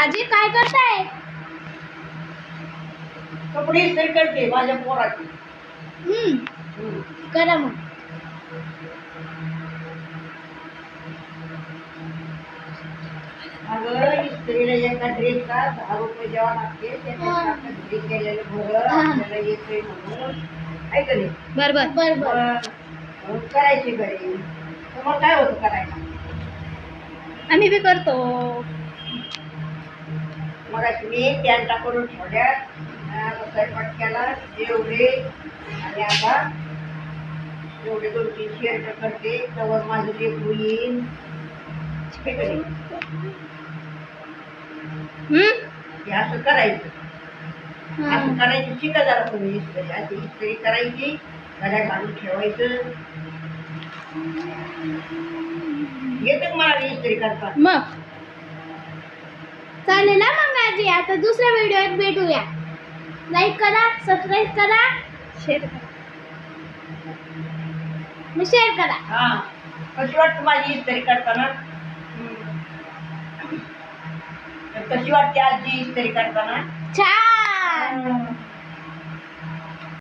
आजी काय करताय? कपडे इस्त्री करते माझ्या पोराची. हम्म. हम्म. करा मग. अगं इस्त्रीला एका ड्रेसला दहा रुपये लागते त्याच्यात केलेलं हा. म्हणून. ऐक नाही? बर बर. बर बर मग करायची घरी. मग काय होतं करायला? आम्ही बी करतो. मग मी पॅन्टा करून ठेवल्या स्वयंपाक केला जेवले. आणि आता एवढे दोन तीन शर्ट करते. त्यावर माझं लेकरू येईल हे करेल. हम्म? हे असं करायचं. हा. असं करायचं शिका जरा तुम्ही इस्त्री अशी इस्त्री करायची. गड्या घालून ठेवायचं. येतं मला इस्त्री करता? मग? चालेल ना मग. आजी आता दुसऱ्या व्हिडिओत भेटूया. लाईक करा सबस्क्राईब करा शेअर करा. मग शेअर करा. हा. कशी वाटते माझी इस्त्री करताना कशी वाटते आजी इस्त्री करताना छान!